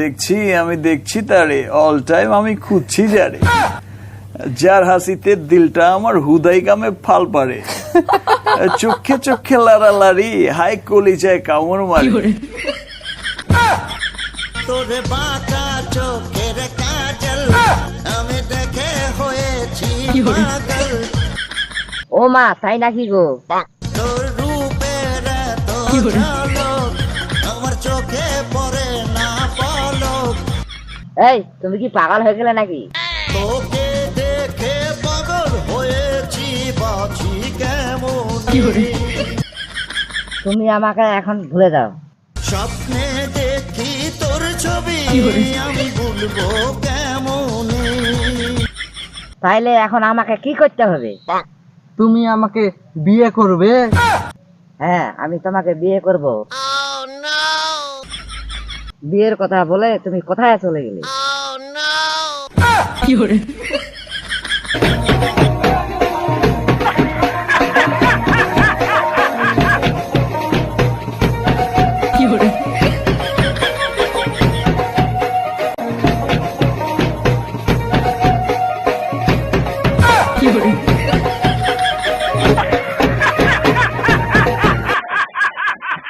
দেখছি আমি দেখছি তারে। অল টাইম আমি খুঁজছি যারে। যার হাসিতে দিলটা আমার হুদাই কামে ফাল পারে। চোখে চোখে লাড়ালাড়ি হাই কলি যায় কামড় মারি। তোরে বাঁকা চোখের কাজল আমি দেখে হয়েছি পাগল। ও মা তাই নাকি গো? তোর রূপের ঝলক আমার চোখে এই তুমি কি পাগল হয়ে গেলে নাকি? তোকে দেখে পাগল হয়েছি বাঁচি কেমন তুমি আমাকে এখন ভুলে দাও স্বপ্নে দেখি তোর ছবি আমি ভুলবো কেমন তাইলে এখন আমাকে কি করতে হবে? তুমি আমাকে বিয়ে করবে? হ্যাঁ আমি তোমাকে বিয়ে করব। বিয়ের কথা বলে তুমি কোথায় চলে গেলে?